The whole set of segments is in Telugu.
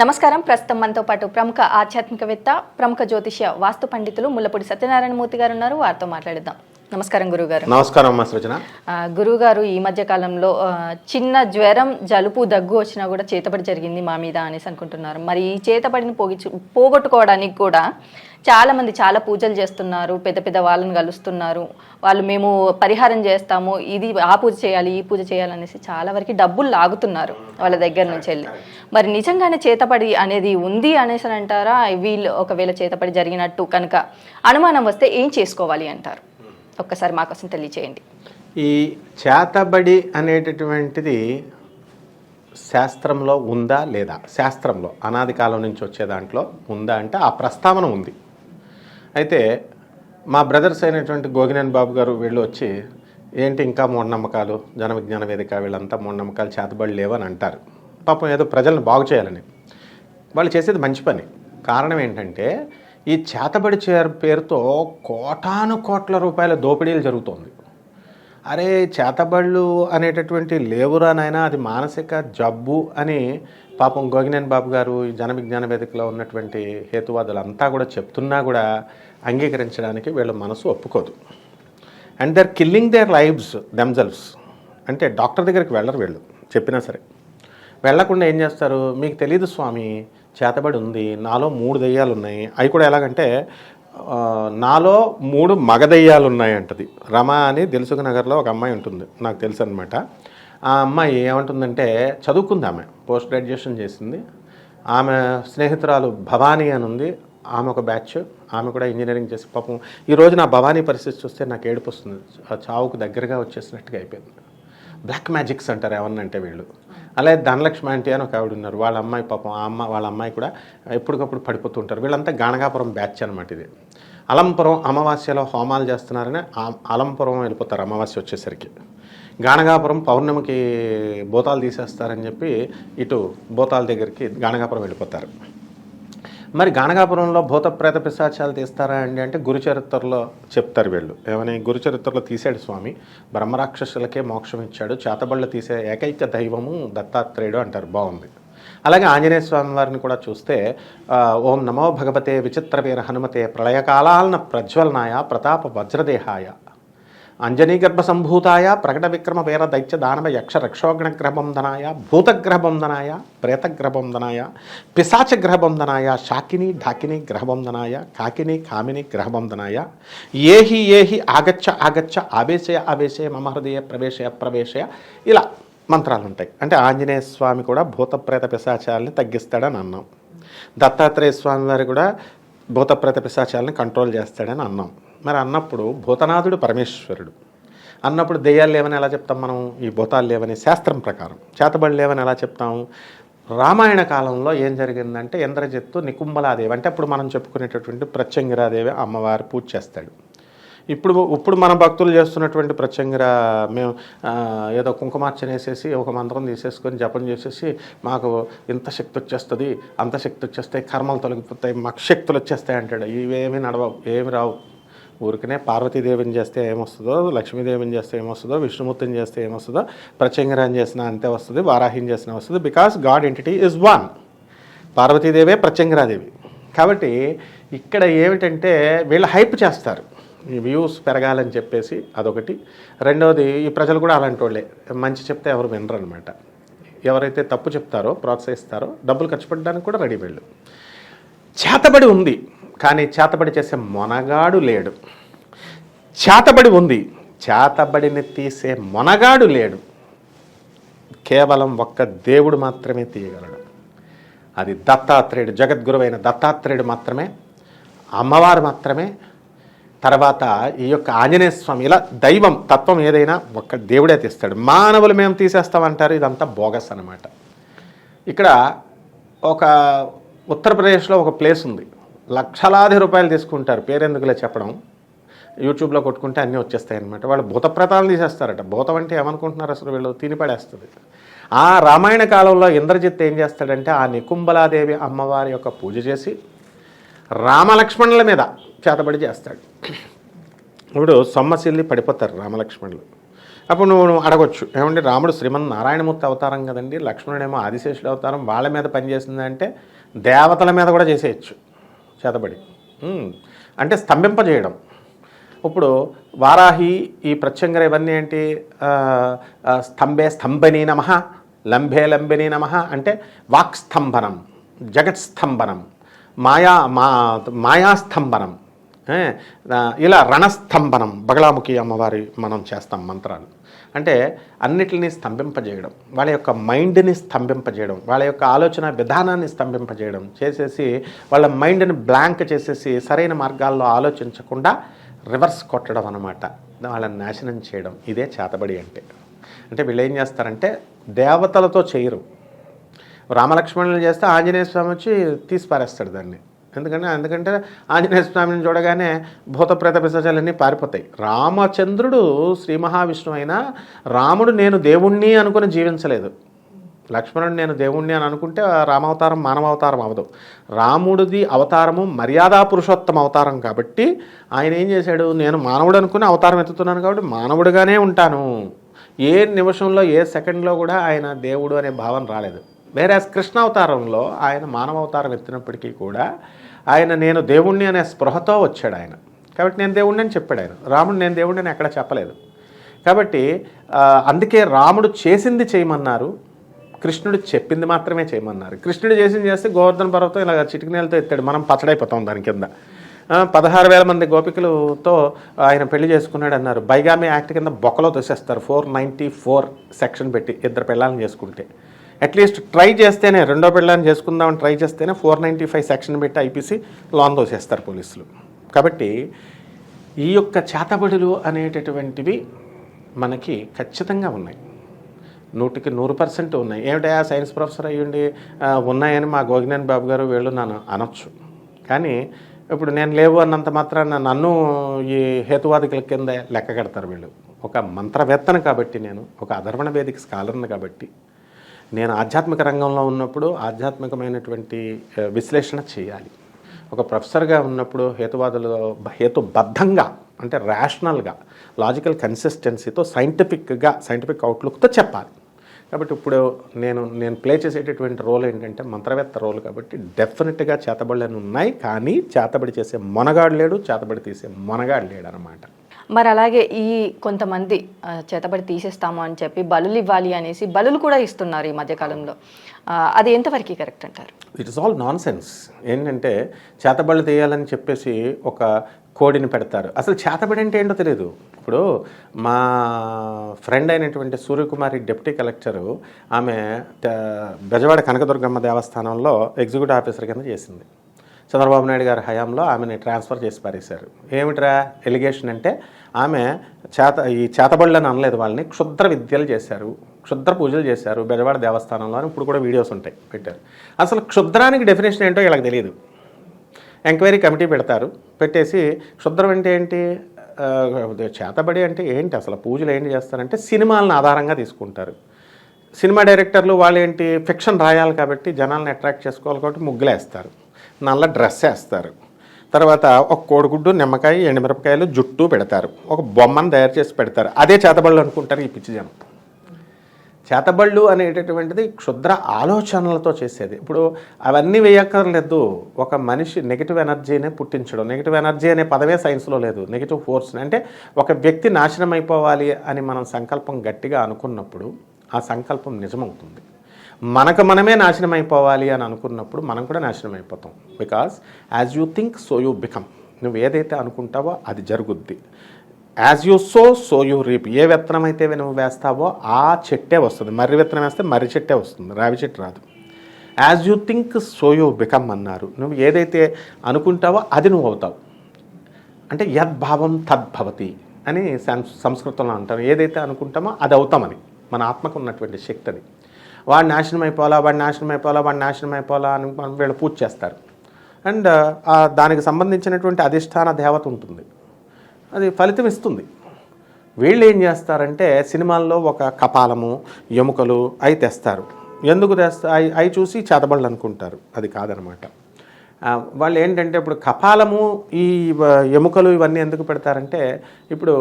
నమస్కారం. ప్రస్తుతం మనతో పాటు ప్రముఖ ఆధ్యాత్మికవేత్త ప్రముఖ జ్యోతిష్య వాస్తు పండితులు ముల్లపూడి సత్యనారాయణ మూర్తి గారు ఉన్నారు. వారితో మాట్లాడిద్దాం. నమస్కారం గురుగారు. నమస్కారం అమ్మా సృజన. గురుగారు ఈ మధ్య కాలంలో చిన్న జ్వరం జలుపు దగ్గు వచ్చినా కూడా చేతబడి జరిగింది మా మీద అనేసి అనుకుంటున్నారు. మరి ఈ చేతబడిని పోగిచు పోగొట్టుకోవడానికి కూడా చాలా మంది చాలా పూజలు చేస్తున్నారు పెద్ద పెద్ద వాళ్ళని కలుస్తున్నారు. వాళ్ళు మేము పరిహారం చేస్తాము ఇది ఆ పూజ చేయాలి ఈ పూజ చేయాలి అనేసి చాలా వరకు డబ్బులు లాగుతున్నారు వాళ్ళ దగ్గర నుంచి వెళ్ళి. మరి నిజంగానే చేతపడి అనేది ఉంది అనేసి అని అంటారా? వీళ్ళు ఒకవేళ చేతపడి జరిగినట్టు కనుక అనుమానం వస్తే ఏం చేసుకోవాలి అంటారు? ఒక్కసారి మా కోసం తెలియచేయండి. ఈ చేతబడి అనేటటువంటిది శాస్త్రంలో ఉందా లేదా? శాస్త్రంలో అనాది కాలం నుంచి వచ్చే దాంట్లో ఉందా అంటే ఆ ప్రస్తావన ఉంది. అయితే మా బ్రదర్స్ అయినటువంటి గోగినేని బాబు గారు వీళ్ళు వచ్చి ఏంటి ఇంకా మూఢనమ్మకాలు? జన విజ్ఞాన వేదిక వీళ్ళంతా మూఢనమ్మకాలు చేతబడి లేవని అంటారు. పాపం ఏదో ప్రజలను బాగు చేయాలని. వాళ్ళు చేసేది మంచి పని. కారణం ఏంటంటే ఈ చేతబడి చేరు పేరుతో కోటాను కోట్ల రూపాయల దోపిడీలు జరుగుతోంది. అరే చేతబళ్ళు అనేటటువంటి లేవురా నాయన అది మానసిక జబ్బు అని పాపం గోగినేని బాబు గారు ఈ జన విజ్ఞాన వేదికలో ఉన్నటువంటి హేతువాదులంతా కూడా చెప్తున్నా కూడా అంగీకరించడానికి వీళ్ళ మనసు ఒప్పుకోదు. And they are killing their lives themselves అంటే డాక్టర్ దగ్గరికి వెళ్ళరు వీళ్ళు చెప్పినా సరే. వెళ్ళకుండా ఏం చేస్తారు? మీకు తెలియదు స్వామి చేతబడి ఉంది నాలో మూడు దెయ్యాలు ఉన్నాయి అవి కూడా ఎలాగంటే నాలో మూడు మగ దెయ్యాలు ఉన్నాయి అంటది రమ అని దిల్సుఖ నగర్లో ఒక అమ్మాయి ఉంటుంది నాకు తెలుసు అనమాట ఆ అమ్మాయి ఏమంటుందంటే చదువుకుంది ఆమె పోస్ట్ గ్రాడ్యుయేషన్ చేసింది. ఆమె స్నేహితురాలు భవానీ అని ఉంది ఆమె ఒక బ్యాచ్ ఆమె కూడా ఇంజనీరింగ్ చేసి పాపం ఈరోజు నా భవానీ పరిస్థితి చూస్తే నాకు ఏడుపు వస్తుంది ఆ చావుకు దగ్గరగా వచ్చేసినట్టుగా అయిపోయింది. బ్లాక్ మ్యాజిక్స్ అంటారు ఏమన్నంటే వీళ్ళు. అలాగే ధనలక్ష్మి ఆంటీ అని ఒక ఆవిడ ఉన్నారు. వాళ్ళ అమ్మాయి పాపం ఆ అమ్మ వాళ్ళ అమ్మాయి కూడా ఎప్పటికప్పుడు పడిపోతూ ఉంటారు. వీళ్ళంతా గణగాపురం బ్యాచ్ అనమాట ఇది. అలంపురం అమావాస్యలో హోమాలు చేస్తున్నారని ఆ- అలంపురం వెళ్ళిపోతారు అమావాస్య వచ్చేసరికి. గాణగాపురం పౌర్ణమికి భూతాలు తీసేస్తారని చెప్పి ఇటు భూతాల దగ్గరికి గాణగాపురం వెళ్ళిపోతారు. మరి గానగాపురంలో భూత ప్రేత పిశాచాలు తీస్తారా అండి అంటే గురుచరిత్రలో చెప్తారు వీళ్ళు. ఏమని? గురుచరిత్రలో తీసాడు స్వామి. బ్రహ్మరాక్షసులకే మోక్షం ఇచ్చాడు. చేతబళ్ళు తీసే ఏకైక దైవము దత్తాత్రేయుడు అంటారు. బాగుంది. అలాగే ఆంజనేయ స్వామి వారిని కూడా చూస్తే ఓం నమో భగవతే విచిత్రవీర హనుమతే ప్రళయకాలాలన ప్రజ్వలనాయ ప్రతాప వజ్రదేహాయ అంజనీగర్భసంభూతాయ గర్భ సంభూతాయ ప్రకట విక్రమ వీర దైత్య దానవ యక్ష రక్షోగ్న గ్రహబంధనాయ భూతగ్రహబంధనాయ ప్రేతగ్రహబంధనాయ పిశాచ గ్రహబంధనాయ శాకిని ఢాకిని గ్రహబంధనాయ కాకిని కామిని గ్రహబంధనాయ ఏహి ఏహి ఆగచ్చ ఆగచ్చ ఆవేశయ ఆవేశయ మమ హృదయ ప్రవేశయ ప్రవేశయ ఇలా మంత్రాలు ఉంటాయి అంటే ఆంజనేయ స్వామి కూడా భూతప్రేత పిశాచాలని తగ్గిస్తాడని అన్నాం. దత్తాత్రేయ స్వామి వారు కూడా భూతప్రేత పిశాచాలని కంట్రోల్ చేస్తాడని అన్నాం. మరి అన్నప్పుడు భూతనాథుడు పరమేశ్వరుడు. అన్నప్పుడు దెయ్యాలు లేవని ఎలా చెప్తాం మనం? ఈ భూతాలు లేవని శాస్త్రం ప్రకారం. చేతబడి లేవని ఎలా చెప్తాం? రామాయణ కాలంలో ఏం జరిగిందంటే ఇంద్రజిత్తు నికుంబలాదేవి అంటే అప్పుడు మనం చెప్పుకునేటటువంటి ప్రత్యంగిరాదేవి అమ్మవారు పూజ చేస్తాడు. ఇప్పుడు ఇప్పుడు మన భక్తులు చేస్తున్నటువంటి ప్రత్యంగిర మేము ఏదో కుంకుమార్చన వేసేసి ఒక మంత్రం తీసేసుకొని జపం చేసేసి మాకు ఇంత శక్తి వచ్చేస్తుంది అంత శక్తి వచ్చేస్తాయి కర్మలు తొలగిపోతాయి మాకు శక్తులు వచ్చేస్తాయి అంటాడు. ఇవేమీ నడవవు ఏమి రావు. ఊరికనే పార్వతీదేవిని చేస్తే ఏమొస్తుందో లక్ష్మీదేవిని చేస్తే ఏమొస్తుందో విష్ణుమూర్తిని చేస్తే ఏమొస్తుందో ప్రత్యంగరాన్ని చేసినా అంతే వస్తుంది వారాహిని చేసినా వస్తుంది because god entity is one పార్వతీదేవే Pratyangira Devi. కాబట్టి ఇక్కడ ఏమిటంటే వీళ్ళు హైప్ చేస్తారు. ఈ వ్యూస్ పెరగాలని చెప్పేసి అదొకటి. రెండవది ఈ ప్రజలు కూడా అలాంటి వాళ్ళే మంచి చెప్తే ఎవరు వినరు అనమాట ఎవరైతే తప్పు చెప్తారో ప్రోత్సహిస్తారో డబ్బులు ఖర్చు పెట్టడానికి కూడా రెడీ వీళ్ళు. చేతబడి ఉంది. కానీ చేతబడి చేసే మొనగాడు లేడు. చేతబడి ఉంది. చేతబడిని తీసే మొనగాడు లేడు. కేవలం ఒక్క దేవుడు మాత్రమే తీయగలడు. అది దత్తాత్రేయుడు జగద్గురువైన దత్తాత్రేయుడు మాత్రమే అమ్మవారు మాత్రమే. తర్వాత ఈ యొక్క ఆంజనేయ స్వామి ఇలా దైవం తత్వం ఏదైనా ఒక్క దేవుడే తీస్తాడు. మానవులు మేము తీసేస్తామంటారు ఇదంతా బోగస్ అనమాట ఇక్కడ ఒక ఉత్తరప్రదేశ్లో ఒక ప్లేస్ ఉంది. లక్షలాది రూపాయలు తీసుకుంటారు. పేరెందుకులే చెప్పడం. యూట్యూబ్లో కొట్టుకుంటే అన్నీ వచ్చేస్తాయి అనమాట వాళ్ళు భూతప్రేతాలను తీసేస్తారట. భూతం అంటే ఏమనుకుంటున్నారు అసలు వీళ్ళు? తినిపడేస్తుంది ఆ రామాయణ కాలంలో ఇంద్రజిత్ ఏం చేస్తాడంటే ఆ నికుంబలాదేవి అమ్మవారి యొక్క పూజ చేసి రామలక్ష్మణుల మీద చేతబడి చేస్తాడు. ఇప్పుడు సొమ్మసిల్లి పడిపోతారు రామలక్ష్మణులు. అప్పుడు నువ్వు నువ్వు అడగొచ్చు. ఏమంటే రాముడు శ్రీమన్ నారాయణమూర్తి అవతారం కదండి. లక్ష్మణుడేమో ఆదిశేషుడు అవతారం. వాళ్ళ మీద పనిచేసిందంటే దేవతల మీద కూడా చేసేయచ్చు. చేతబడి. అంటే స్తంభింపజేయడం. ఇప్పుడు వారాహి ఈ ప్రత్యంగర ఇవన్నీ ఏంటి? స్తంభే స్తంభని నమ లంబే లంబిని నమ అంటే వాక్స్తంభనం జగత్స్తంభనం మాయా మా మాయాస్తంభనం ఇలా రణస్తంభనం బగలాముఖి అమ్మవారి మనం చేస్తాం మంత్రాలు. అంటే అన్నిటిని స్తంభింపజేయడం వాళ్ళ యొక్క మైండ్ని స్తంభింపజేయడం వాళ్ళ యొక్క ఆలోచన విధానాన్ని స్తంభింపజేయడం చేసేసి వాళ్ళ మైండ్ని బ్లాంక్ చేసేసి సరైన మార్గాల్లో ఆలోచించకుండా రివర్స్ కొట్టడం అనమాట వాళ్ళని నాశనం చేయడం ఇదే చేతబడి అంటే. అంటే వీళ్ళు ఏం చేస్తారంటే దేవతలతో చేయరు. రామలక్ష్మణులు చేస్తే ఆంజనేయ స్వామి వచ్చి తీసి పారేస్తాడు దాన్ని. ఎందుకంటే ఎందుకంటే ఆంజనేయ స్వామిని చూడగానే భూత ప్రేత పిశాచాలన్నీ పారిపోతాయి. రామచంద్రుడు శ్రీ మహావిష్ణువు అయినా రాముడు నేను దేవుణ్ణి అనుకుని జీవించలేదు. లక్ష్మణుడు నేను దేవుణ్ణి అని అనుకుంటే ఆ రామావతారం మానవావతారం అవదు రాముడిది అవతారము మర్యాదా పురుషోత్తమ అవతారం కాబట్టి ఆయన ఏం చేశాడు? నేను మానవుడు అనుకుని అవతారం ఎత్తుతున్నాను కాబట్టి మానవుడిగానే ఉంటాను. ఏ నిమిషంలో ఏ సెకండ్లో కూడా ఆయన దేవుడు అనే భావన రాలేదు. వేరే కృష్ణ అవతారంలో ఆయన మానవ అవతారం ఎత్తినప్పటికీ కూడా ఆయన నేను దేవుణ్ణి అనే స్పృహతో వచ్చాడు ఆయన. కాబట్టి నేను దేవుణ్ణి అని చెప్పాడు ఆయన. రాముడు నేను దేవుణ్ణి అని ఎక్కడ చెప్పలేదు. కాబట్టి అందుకే రాముడు చేసింది చేయమన్నారు. కృష్ణుడు చెప్పింది మాత్రమే చేయమన్నారు. కృష్ణుడు చేసింది చేస్తే గోవర్ధన పర్వతం ఇలా చిటికినేలతో ఎత్తాడు. మనం పచ్చడైపోతాం దాని కింద. పదహారు వేల మంది గోపికలతో ఆయన పెళ్ళి చేసుకున్నాడు అన్నారు. బైగామి యాక్ట్ కింద బొక్కలో తోసేస్తారు. ఫోర్ నైంటీ ఫోర్ సెక్షన్ పెట్టి ఇద్దరు పెళ్ళాలను చేసుకుంటే. అట్లీస్ట్ ట్రై చేస్తేనే రెండో పెళ్ళాన్ని చేసుకుందామని ట్రై చేస్తేనే ఫోర్ నైంటీ ఫైవ్ సెక్షన్ పెట్టి ఐపీసీ లాన్ తోసేస్తారు పోలీసులు. కాబట్టి ఈ యొక్క చేతబడులు అనేటటువంటివి మనకి ఖచ్చితంగా ఉన్నాయి. నూటికి నూరు పర్సెంట్ ఉన్నాయి. ఏమిటా సైన్స్ ప్రొఫెసర్ అయ్యుండి ఉన్నాయని మా గోగినేని బాబు గారు వీళ్ళు నన్ను అనొచ్చు. కానీ ఇప్పుడు నేను లేవు అన్నంత మాత్రాన నన్ను ఈ హేతువాదికుల కింద లెక్క కడతారు వీళ్ళు. ఒక మంత్రవేత్తను కాబట్టి నేను ఒక అధర్మణ వేదిక స్కాలర్ని కాబట్టి నేను ఆధ్యాత్మిక రంగంలో ఉన్నప్పుడు ఆధ్యాత్మికమైనటువంటి విశ్లేషణ చేయాలి. ఒక ప్రొఫెసర్గా ఉన్నప్పుడు హేతువాదులు హేతుబద్ధంగా అంటే రేషనల్గా లాజికల్ కన్సిస్టెన్సీతో సైంటిఫిక్గా సైంటిఫిక్ అవుట్లుక్తో చెప్పాలి. కాబట్టి ఇప్పుడు నేను నేను ప్లే చేసేటటువంటి రోల్ ఏంటంటే మంత్రవేత్త రోల్ కాబట్టి డెఫినెట్గా చేతబడులను ఉన్నాయి కానీ చేతబడి చేసే మొనగాడు లేడు చేతబడి తీసే మొనగాడు లేడు అనమాట మరి అలాగే ఈ కొంతమంది చేతబడి తీసేస్తాము అని చెప్పి బలులు ఇవ్వాలి అనేసి బలులు కూడా ఇస్తున్నారు ఈ మధ్యకాలంలో. అది ఎంతవరకు కరెక్ట్ అంటారు? It is all nonsense ఏంటంటే చేతబడులు తీయాలని చెప్పేసి ఒక కోడిని పెడతారు. అసలు చేతబడి అంటే ఏంటో తెలియదు ఇప్పుడు మా ఫ్రెండ్ అయినటువంటి సూర్యకుమారి డిప్యూటీ కలెక్టరు ఆమె బెజవాడ కనకదుర్గమ్మ దేవస్థానంలో ఎగ్జిక్యూటివ్ ఆఫీసర్ కింద చేసింది. చంద్రబాబు నాయుడు గారి హయాంలో ఆమెని ట్రాన్స్ఫర్ చేసి పారేశారు. ఏమిట్రా ఎలిగేషన్ అంటే ఆమె చేత ఈ చేతబడులని అనలేదు వాళ్ళని క్షుద్ర విద్యలు చేశారు క్షుద్ర పూజలు చేశారు బెజవాడ దేవస్థానంలో అని ఇప్పుడు కూడా వీడియోస్ ఉంటాయి పెట్టారు. అసలు క్షుద్రానికి డెఫినేషన్ ఏంటో వీళ్ళకి తెలియదు. ఎంక్వైరీ కమిటీ పెడతారు పెట్టేసి క్షుద్రం అంటే ఏంటి? చేతబడి అంటే ఏంటి అసలు? పూజలు ఏంటి చేస్తారంటే సినిమాలను ఆధారంగా తీసుకుంటారు. సినిమా డైరెక్టర్లు వాళ్ళు ఏంటి ఫిక్షన్ రాయాలి కాబట్టి జనాలను అట్రాక్ట్ చేసుకోవాలి కాబట్టి ముగ్గులేస్తారు. నల్ల డ్రెస్ వేస్తారు. తర్వాత ఒక కోడిగుడ్డు నిమ్మకాయ ఎండుమిరపకాయలు జుట్టు పెడతారు. ఒక బొమ్మను తయారు చేసి పెడతారు. అదే చేతబళ్ళు అనుకుంటారు ఈ పిచ్చి జనం. చేతబళ్ళు అనేటటువంటిది క్షుద్ర ఆలోచనలతో చేసేది. ఇప్పుడు అవన్నీ వేయక్కర్లేదు. ఒక మనిషి నెగిటివ్ ఎనర్జీనే పుట్టించడం నెగిటివ్ ఎనర్జీ అనే పదవే సైన్స్లో లేదు. నెగిటివ్ ఫోర్స్ అంటే ఒక వ్యక్తి నాశనం అయిపోవాలి అని మనం సంకల్పం గట్టిగా అనుకున్నప్పుడు ఆ సంకల్పం నిజమవుతుంది. మనకు మనమే నాశనం అయిపోవాలి అని అనుకున్నప్పుడు మనం కూడా నాశనం అయిపోతాం because as you think so you become నువ్వు ఏదైతే అనుకుంటావో అది జరుగుద్ది. As you sow so you reap ఏ విత్తనం అయితే నువ్వు వేస్తావో ఆ చెట్టే వస్తుంది. మర్రి విత్తనం వేస్తే మర్రి చెట్టే వస్తుంది. రావి చెట్టు రాదు. As you think so you become అన్నారు. నువ్వు ఏదైతే అనుకుంటావో అది నువ్వు అవుతావు. అంటే యద్భావం తద్భవతి అని సంస్కృతంలో అంటారు. ఏదైతే అనుకుంటామో అది అవుతామని. మన ఆత్మకు ఉన్నటువంటి శక్తి అది. వాడు నాశనం అయిపోవాలా వాడు నాశనం అయిపోవాలా వాడు నాశనం అయిపోవాలా అని వీళ్ళు పూజ చేస్తారు. అండ్ దానికి సంబంధించినటువంటి అధిష్టాన దేవత ఉంటుంది. అది ఫలితం ఇస్తుంది. వీళ్ళు ఏం చేస్తారంటే సినిమాల్లో ఒక కపాలము ఎముకలు అవి తెస్తారు. ఎందుకు తెస్తా అవి అవి చూసి చేతబడులు అనుకుంటారు. అది కాదనమాట. వాళ్ళు ఏంటంటే ఇప్పుడు కపాలము ఈ ఎముకలు ఇవన్నీ ఎందుకు పెడతారంటే ఇప్పుడు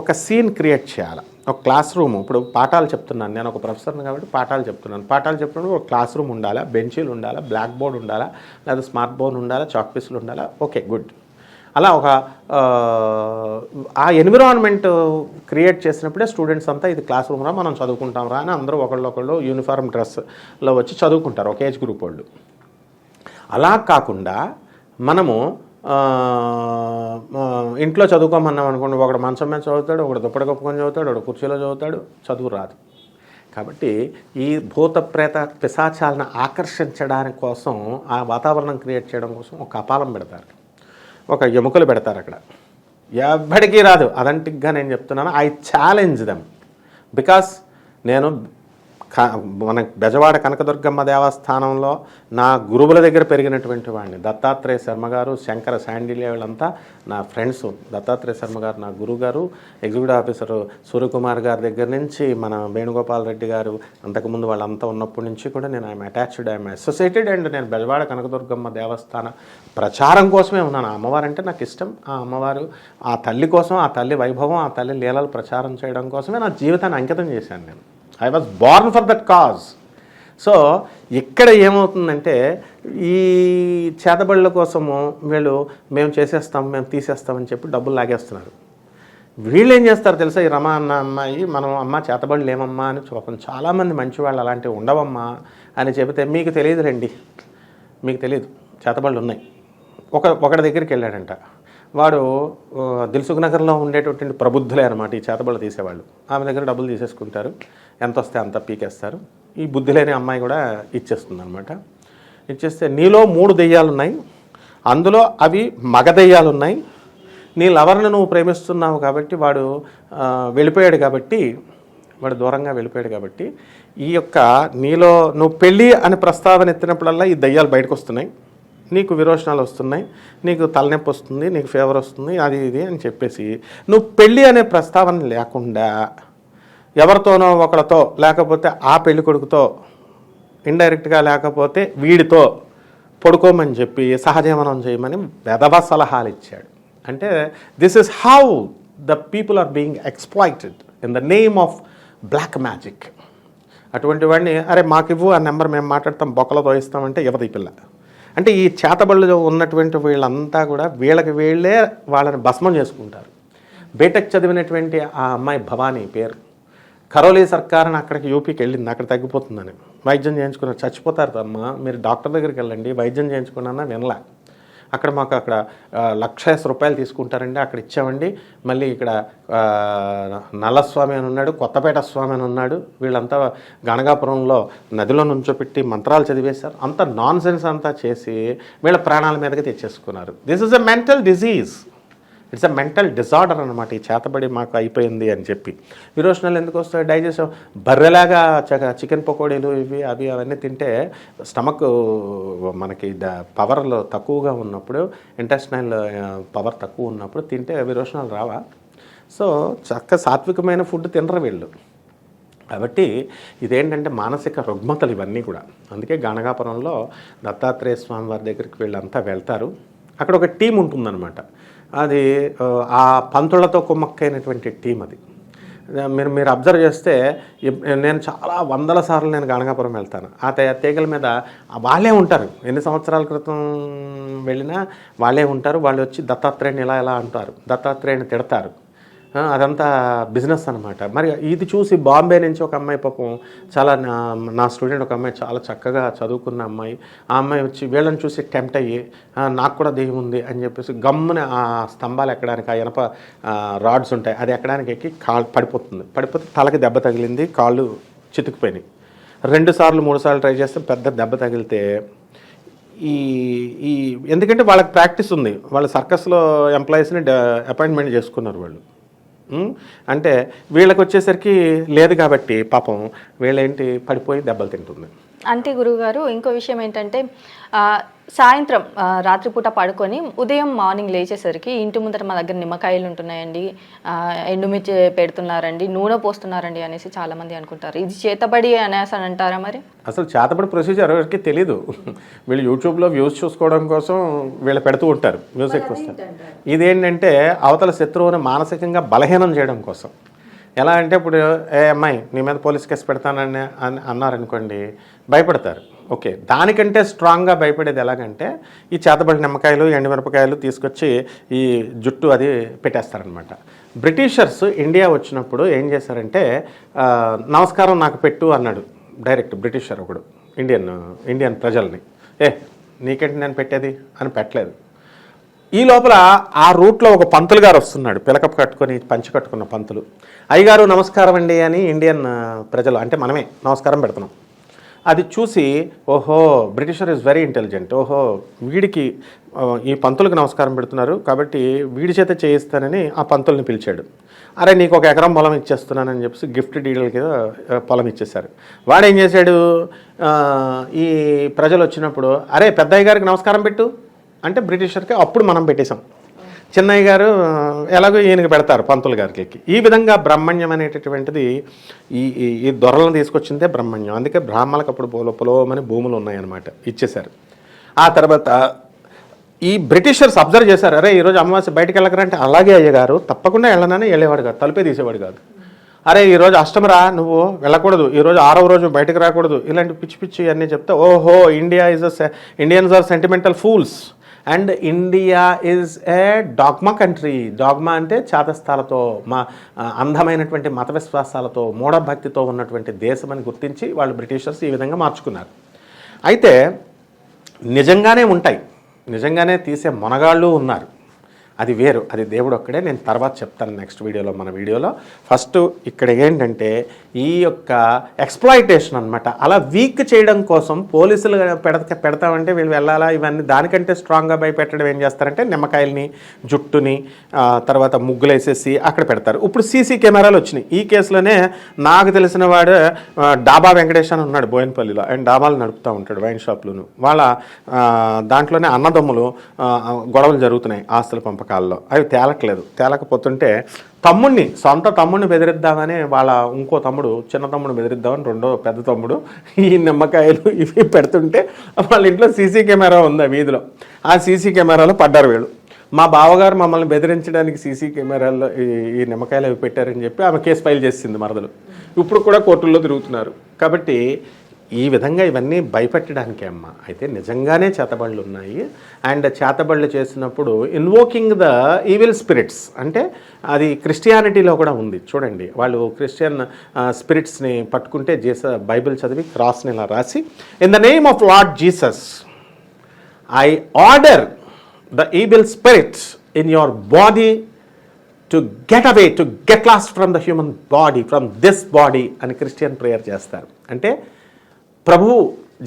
ఒక సీన్ క్రియేట్ చేయాలి. ఒక క్లాస్ రూమ్. ఇప్పుడు పాఠాలు చెప్తున్నాను. నేను ఒక ప్రొఫెసర్ని కాబట్టి పాఠాలు చెప్తున్నాను. పాఠాలు చెప్పినప్పుడు ఒక క్లాస్ రూమ్ ఉండాలా? బెంచీలు ఉండాలా? బ్లాక్ బోర్డ్ ఉండాలా? లేదా స్మార్ట్ బోర్డ్ ఉండాలా? చాక్ పీసులు ఉండాలా? Okay good. అలా ఒక ఆ, ఎన్విరాన్మెంట్ క్రియేట్ చేసినప్పుడే స్టూడెంట్స్ అంతా ఇది క్లాస్ రూమ్లో మనం చదువుకుంటాం రా అని అందరూ ఒకళ్ళు ఒకళ్ళు యూనిఫామ్ డ్రెస్లో వచ్చి చదువుకుంటారు. ఒక ఏజ్ గ్రూప్ వాళ్ళు. అలా కాకుండా మనము ఇంట్లో చదువుకోమన్నాం అనుకోండి ఒకడు మంచం మీద చదువుతాడు ఒకడు దుప్పటి కప్పుకొని చదువుతాడు ఒకడు కుర్చీలో చదువుతాడు చదువు రాదు. కాబట్టి ఈ భూత ప్రేత పిశాచాలను ఆకర్షించడానికి కోసం ఆ వాతావరణం క్రియేట్ చేయడం కోసం ఒక కపాలం పెడతారు. ఒక ఎముకలు పెడతారు అక్కడ. ఎవ్వడికి రాదు. అదంటిగా నేను చెప్తున్నాను. I challenge them. బికాస్ నేను మన బెజవాడ కనకదుర్గమ్మ దేవస్థానంలో నా గురువుల దగ్గర పెరిగినటువంటి వాడిని దత్తాత్రేయ శర్మ గారు శంకర శాండిలే వీళ్ళంతా నా ఫ్రెండ్స్. దత్తాత్రేయ శర్మ గారు నా గురువు గారు ఎగ్జిక్యూటివ్ ఆఫీసర్ సూర్యకుమార్ గారి దగ్గర నుంచి మన వేణుగోపాల్ రెడ్డి గారు అంతకుముందు వాళ్ళంతా ఉన్నప్పటి నుంచి కూడా నేను I'm attached I'm associated and నేను బెజవాడ కనకదుర్గమ్మ దేవస్థాన ప్రచారం కోసమే ఉన్నాను. ఆ అమ్మవారు అంటే నాకు ఇష్టం. ఆ అమ్మవారు ఆ తల్లి కోసం ఆ తల్లి వైభవం ఆ తల్లి లీలలు ప్రచారం చేయడం కోసమే నా జీవితాన్ని అంకితం చేశాను నేను. I was born for that cause so ఇక్కడ ఏమవుతుందంటే ఈ చేతబడుల కోసము వీళ్ళు మేము చేసేస్తాం మేము తీసేస్తామని చెప్పి డబ్బులు లాగేస్తున్నారు. వీళ్ళు ఏం చేస్తారు తెలుసా? ఈ రమ అన్న అమ్మాయి మనం అమ్మ చేతబడులు ఏమమ్మా అని చూపం చాలామంది మంచివాళ్ళు అలాంటివి ఉండవమ్మా అని చెబితే మీకు తెలియదు రండి మీకు తెలియదు చేతబడులు ఉన్నాయి. ఒక ఒకటి దగ్గరికి వెళ్ళాడంట. వాడు దిల్సుఖ్ నగర్లో ఉండేటటువంటి ప్రబుద్ధులే అనమాట ఈ చేతబడులు తీసేవాళ్ళు. ఆమె దగ్గర డబ్బులు తీసేసుకుంటారు. ఎంత వస్తే అంత పీకేస్తారు. ఈ బుద్ధి లేని అమ్మాయి కూడా ఇచ్చేస్తుంది అనమాట ఇచ్చేస్తే నీలో మూడు దెయ్యాలు ఉన్నాయి అందులో అవి మగ దెయ్యాలు ఉన్నాయి నీ లవర్ను నువ్వు ప్రేమిస్తున్నావు కాబట్టి వాడు వెళ్ళిపోయాడు కాబట్టి వాడు దూరంగా వెళ్ళిపోయాడు కాబట్టి ఈ యొక్క నీలో నువ్వు పెళ్ళి అనే ప్రస్తావన ఎత్తినప్పుడల్లా ఈ దయ్యాలు బయటకు వస్తున్నాయి నీకు విరోచనాలు వస్తున్నాయి నీకు తలనొప్పి వస్తుంది నీకు ఫీవర్ వస్తుంది అది ఇది అని చెప్పేసి నువ్వు పెళ్ళి అనే ప్రస్తావన లేకుండా ఎవరితోనో ఒకరితో లేకపోతే ఆ పెళ్ళి కొడుకుతో ఇండైరెక్ట్గా లేకపోతే వీడితో పడుకోమని చెప్పి సహజీవనం చేయమని వెధవ సలహాలు ఇచ్చాడు. అంటే this is how the people are being exploited in the name of black magic అటువంటి వాడిని అరే మాకివ్వు ఆ నెంబర్ మేము మాట్లాడతాం బొక్కలతో ఇస్తామంటే ఇవ్వదు ఈ పిల్ల. అంటే ఈ చేతబళ్ళు ఉన్నటువంటి వీళ్ళంతా కూడా వీళ్ళకి వీళ్ళే వాళ్ళని భస్మం చేసుకుంటారు. బీటెక్ చదివినటువంటి ఆ అమ్మాయి భవానీ పేరు. కరోలీ సర్కార్ని అక్కడికి యూపీకి వెళ్ళింది అక్కడ తగ్గిపోతుందని. వైద్యం చేయించుకున్నారు. చచ్చిపోతారు అమ్మ మీరు డాక్టర్ దగ్గరికి వెళ్ళండి వైద్యం చేయించుకున్నా వినలే. అక్కడ మాకు అక్కడ లక్ష రూపాయలు తీసుకుంటారండి అక్కడ ఇచ్చామండి. మళ్ళీ ఇక్కడ నల్లస్వామి అని ఉన్నాడు కొత్తపేట స్వామి అని ఉన్నాడు. వీళ్ళంతా గణగాపురంలో నదిలో నుంచోపెట్టి మంత్రాలు చదివేశారు. అంత నాన్ సెన్స్ అంతా చేసి వీళ్ళ ప్రాణాల మీదకి తెచ్చేసుకున్నారు. This is a mental disease it's a mental disorder అనమాట ఈ చేతబడి మాకు అయిపోయింది అని చెప్పి. విరోచనాలు ఎందుకు వస్తాయి? డైజెస్ట్ బర్రెలాగా చక చికెన్ పకోడీలు ఇవి అవి అవన్నీ తింటే స్టమక్ మనకి ద పవర్లో తక్కువగా ఉన్నప్పుడు ఇంటెస్టైనల్ పవర్ తక్కువ ఉన్నప్పుడు తింటే విరోచనాలు రావా? సో చక్క సాత్వికమైన ఫుడ్ తినరు వీళ్ళు. కాబట్టి ఇదేంటంటే మానసిక రుగ్మతలు ఇవన్నీ కూడా. అందుకే గణగాపురంలో దత్తాత్రేయ స్వామి వారి దగ్గరికి వీళ్ళంతా వెళ్తారు. అక్కడ ఒక టీం ఉంటుందన్నమాట. అది ఆ, పంతులతో కుమ్మక్కైనటువంటి టీం అది. మీరు మీరు అబ్జర్వ్ చేస్తే నేను చాలా వందల సార్లు నేను గణగాపురం వెళ్తాను. ఆ తీగల మీద వాళ్ళే ఉంటారు. ఎన్ని సంవత్సరాల క్రితం వెళ్ళినా వాళ్ళే ఉంటారు. వాళ్ళు వచ్చి దత్తాత్రేయుని ఇలా ఇలా అంటారు. దత్తాత్రేయుని తిడతారు. అదంతా బిజినెస్ అనమాట మరి ఇది చూసి బాంబే నుంచి ఒక అమ్మాయి పాపం చాలా నా నా స్టూడెంట్ ఒక అమ్మాయి చాలా చక్కగా చదువుకున్న అమ్మాయి. ఆ అమ్మాయి వచ్చి వీళ్ళని చూసి టెంప్ట్ అయ్యి నాకు కూడా దెయ్యం ఉంది అని చెప్పేసి గమ్మున ఆ స్తంభాలు ఎక్కడానికి ఆ ఇనప రాడ్స్ ఉంటాయి అది ఎక్కడానికి ఎక్కి కాళ్ళు పడిపోతుంది. పడిపోతే తలకి దెబ్బ తగిలింది కాళ్ళు చితుకుపోయినాయి. రెండు సార్లు మూడు సార్లు ట్రై చేస్తే పెద్ద దెబ్బ తగిలితే ఈ ఈ ఎందుకంటే వాళ్ళకి ప్రాక్టీస్ ఉంది. వాళ్ళ సర్కస్లో ఎంప్లాయీస్ని అపాయింట్మెంట్ చేసుకున్నారు వాళ్ళు. అంటే వీళ్ళకి వచ్చేసరికి లేదు కాబట్టి పాపం వీళ్ళేంటి పడిపోయి దెబ్బలు తింటుంది. అంటే గురువుగారు ఇంకో విషయం ఏంటంటే ఆ, సాయంత్రం రాత్రిపూట పడుకొని ఉదయం మార్నింగ్ లేచేసరికి ఇంటి ముందర మా దగ్గర నిమ్మకాయలు ఉంటున్నాయండి. ఎండుమిర్చి పెడుతున్నారండి నూనె పోస్తున్నారండి అనేసి చాలా మంది అనుకుంటారు. ఇది చేతబడి అనేసి అని అంటారా మరి? అసలు చేతపడి ప్రొసీజర్ ఎవరికి తెలీదు. వీళ్ళు యూట్యూబ్లో వ్యూస్ చూసుకోవడం కోసం వీళ్ళు పెడుతూ ఉంటారు. వ్యూస్ ఎక్కువ వస్తారు. ఇదేంటంటే అవతల శత్రువుని మానసికంగా బలహీనం చేయడం కోసం. ఎలా అంటే ఇప్పుడు ఏ అమ్మాయి నీ మీద పోలీస్ కేసు పెడతానని అని అన్నారనుకోండి భయపడతారు. ఓకే దానికంటే స్ట్రాంగ్గా భయపడేది ఎలాగంటే ఈ చేతబడి నిమ్మకాయలు ఎండుమిరపకాయలు తీసుకొచ్చి ఈ జుట్టు అది పెట్టేస్తారనమాట. బ్రిటిషర్స్ ఇండియా వచ్చినప్పుడు ఏం చేశారంటే నమస్కారం నాకు పెట్టు అన్నాడు. డైరెక్ట్ బ్రిటిషర్ ఒకడు ఇండియన్ ఇండియన్ ప్రజల్ని. ఏ నీకేంటి నేను పెట్టేది? అని పెట్టలేదు. ఈ లోపల ఆ రూట్లో ఒక పంతులు గారు వస్తున్నాడు. పిలకప్ కట్టుకొని పంచి కట్టుకున్న పంతులు. అయ్యగారు నమస్కారం అండి అని ఇండియన్ ప్రజలు అంటే మనమే నమస్కారం పెడుతున్నాం. అది చూసి ఓహో బ్రిటిషర్ ఇస్ వెరీ ఇంటెలిజెంట్. ఓహో వీడికి ఈ పంతులకు నమస్కారం పెడుతున్నారు కాబట్టి వీడి చేత చేయిస్తానని ఆ పంతుల్ని పిలిచాడు. అరే నీకు ఒక ఎకరం పొలం ఇచ్చేస్తున్నానని చెప్పేసి గిఫ్ట్ డీడల్ కింద పొలం ఇచ్చేశారు. వాడు ఏం చేశాడు ఈ ప్రజలు వచ్చినప్పుడు అరే పెద్దయ్య గారికి నమస్కారం పెట్టు. అంటే బ్రిటిషర్కి అప్పుడు మనం పెట్టేశాం. చిన్నయ్య గారు ఎలాగో ఈయనకి పెడతారు పంతులు గారికి. ఈ విధంగా బ్రహ్మణ్యం అనేటటువంటిది ఈ ఈ- ఈ దొరలను తీసుకొచ్చిందే బ్రహ్మణ్యం. అందుకే బ్రాహ్మణులకు అప్పుడు పొల పొలవమని భూములు ఉన్నాయన్నమాట ఇచ్చేశారు. ఆ తర్వాత ఈ బ్రిటిషర్స్ అబ్జర్వ్ చేశారు అరే ఈరోజు అమావాస్య బయటకు వెళ్ళకరంటే అలాగే అయ్యగారు తప్పకుండా వెళ్ళనని వెళ్ళేవాడు కాదు తలుపే తీసేవాడు కాదు. అరే ఈరోజు అష్టమరా నువ్వు వెళ్ళకూడదు ఈరోజు ఆరవ రోజు బయటకు రాకూడదు ఇలాంటి పిచ్చి పిచ్చి అన్నీ చెప్తే ఓహో India is a Indians are sentimental fools. And India is a dogma country. Dogma అంటే చాతస్థాలతో మా అందమైనటువంటి మత విశ్వాసాలతో మూఢభక్తితో ఉన్నటువంటి దేశం అని గుర్తించి వాళ్ళు బ్రిటిషర్స్ ఈ విధంగా మార్చుకున్నారు. అయితే నిజంగానే ఉంటాయి. నిజంగానే తీసే మొనగాళ్ళు ఉన్నారు. అది వేరు. అది దేవుడు ఒక్కడే. నేను తర్వాత చెప్తాను నెక్స్ట్ వీడియోలో మన వీడియోలో. ఫస్ట్ ఇక్కడ ఏంటంటే ఈ యొక్క ఎక్స్ప్లాయిటేషన్ అన్నమాట. అలా వీక్ చేయడం కోసం పోలీసులు పెడత పెడతామంటే వీళ్ళు వెళ్ళాలా? ఇవన్నీ దానికంటే స్ట్రాంగ్గా భయపెట్టడం ఏం చేస్తారంటే నిమ్మకాయల్ని జుట్టుని తర్వాత ముగ్గులు వేసేసి అక్కడ పెడతారు. ఇప్పుడు సీసీ కెమెరాలు వచ్చినాయి. ఈ కేసులోనే నాకు తెలిసిన వాడు డాబా వెంకటేష్ అని ఉన్నాడు బోయినపల్లిలో. ఆయన డాబాలు నడుపుతూ ఉంటాడు వైన్ షాప్లోను. వాళ్ళ దాంట్లోనే అన్నదమ్ములు గొడవలు జరుగుతున్నాయి ఆస్తుల పంపకాల్లో అవి తేలట్లేదు. తేలకపోతుంటే తమ్ముడిని సొంత తమ్ముడిని బెదిరిద్దామని వాళ్ళ ఇంకో తమ్ముడు చిన్న తమ్ముడు బెదిరిద్దామని రెండో పెద్ద తమ్ముడు ఈ నిమ్మకాయలు ఇవి పెడుతుంటే వాళ్ళ ఇంట్లో సీసీ కెమెరా ఉంది ఆ వీధిలో. ఆ సీసీ కెమెరాలో పడ్డారు వీళ్ళు. మా బావగారు మమ్మల్ని బెదిరించడానికి సీసీ కెమెరాల్లో ఈ నిమ్మకాయలు అవి పెట్టారని చెప్పి ఆమె కేసు ఫైల్ చేసింది మరదలు. ఇప్పుడు కూడా కోర్టుల్లో తిరుగుతున్నారు. కాబట్టి ఈ విధంగా ఇవన్నీ భయపెట్టడానికే అమ్మ. అయితే నిజంగానే చేతబళ్ళు ఉన్నాయి అండ్ చేతబళ్ళు చేసినప్పుడు ఇన్వోకింగ్ ద ఈవిల్ స్పిరిట్స్ అంటే అది క్రిస్టియానిటీలో కూడా ఉంది. చూడండి. వాళ్ళు క్రిస్టియన్ స్పిరిట్స్ని పట్టుకుంటే జీస బైబిల్ చదివి క్రాస్ని ఇలా రాసి in the name of Lord Jesus I order the evil spirits in your body to get away to get lost from the human body from this body అని క్రిస్టియన్ ప్రేయర్ చేస్తారు. అంటే ప్రభువు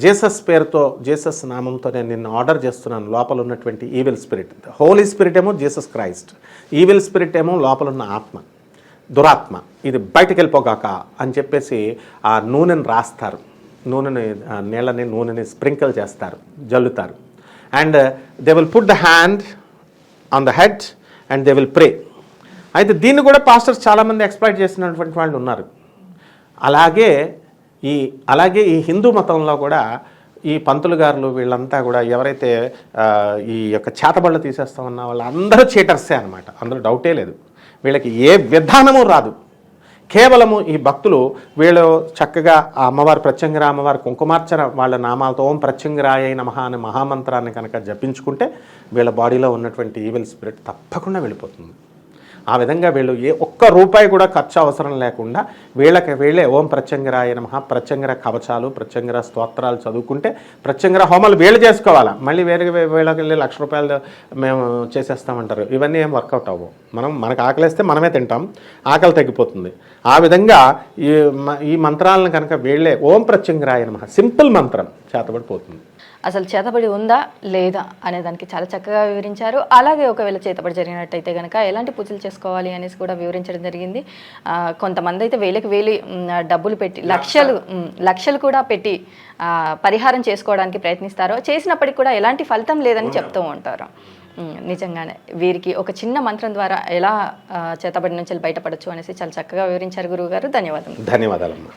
జీసస్ పేరుతో జీసస్ నామంతో నేను నిన్ను ఆర్డర్ చేస్తున్నాను. లోపల ఉన్నటువంటి ఈవిల్ స్పిరిట్ హోలీ స్పిరిట్ ఏమో జీసస్ క్రైస్ట్. ఈవిల్ స్పిరిట్ ఏమో లోపల ఉన్న ఆత్మ. దురాత్మ. ఇది బయటకు వెళ్ళిపోగాక అని చెప్పేసి ఆ నూనెని రాస్తారు. నూనెని నీళ్ళని నూనెని స్ప్రింకిల్ చేస్తారు. జల్లుతారు. And they will put the hand on the head and they will pray. అయితే దీన్ని కూడా పాస్టర్స్ చాలామంది ఎక్స్ప్లైట్ చేసినటువంటి వాళ్ళు ఉన్నారు. అలాగే ఈ అలాగే ఈ హిందూ మతంలో కూడా ఈ పంతులు గారులు వీళ్ళంతా కూడా ఎవరైతే ఈ యొక్క చేతబళ్ళు తీసేస్తామన్న వాళ్ళందరూ చీటర్సే అనమాట అందులో డౌటే లేదు. వీళ్ళకి ఏ విధానము రాదు. కేవలము ఈ భక్తులు వీళ్ళు చక్కగా ఆ అమ్మవారి ప్రత్యంగర అమ్మవారి కుంకుమార్చన వాళ్ళ నామాలతో ఓం ప్రత్యంగరాయ నమహ అనే మహామంత్రాన్ని కనుక జపించుకుంటే వీళ్ళ బాడీలో ఉన్నటువంటి ఈవిల్ స్పిరిట్ తప్పకుండా వెళ్ళిపోతుంది. ఆ విధంగా వీళ్ళు ఏ ఒక్క రూపాయి కూడా ఖర్చు అవసరం లేకుండా వీళ్ళకి వీళ్ళే ఓం ప్రత్యంగరాయ నమ ప్రత్యంగర కవచాలు ప్రత్యంగర స్తోత్రాలు చదువుకుంటే ప్రత్యంగర హోమాలు వీళ్ళు చేసుకోవాలా? మళ్ళీ వేరే వీళ్ళకి వెళ్ళి లక్ష రూపాయలు మేము చేసేస్తామంటారు. ఇవన్నీ ఏం వర్కౌట్ అవ్వవు. మనం మనకు ఆకలిస్తే మనమే తింటాం. ఆకలి తగ్గిపోతుంది. ఆ విధంగా ఈ ఈ మంత్రాలను కనుక వీళ్ళే ఓం ప్రత్యంగరాయ నమ సింపుల్ మంత్రం చేతబడిపోతుంది. అసలు చేతబడి ఉందా లేదా అనే దానికి చాలా చక్కగా వివరించారు. అలాగే ఒకవేళ చేతబడి జరిగినట్టయితే కనుక ఎలాంటి పూజలు చేసుకోవాలి అనేసి కూడా వివరించడం జరిగింది. కొంతమంది అయితే వేలకు వేలి డబ్బులు పెట్టి లక్షలు లక్షలు కూడా పెట్టి పరిహారం చేసుకోవడానికి ప్రయత్నిస్తారు చేసినప్పటికీ కూడా ఎలాంటి ఫలితం లేదని చెప్తూ ఉంటారు. నిజంగానే వీరికి ఒక చిన్న మంత్రం ద్వారా ఎలా చేతబడి నుంచి బయటపడచ్చు అనేసి చాలా చక్కగా వివరించారు గురువు గారు ధన్యవాదాలు ధన్యవాదాలమ్మా.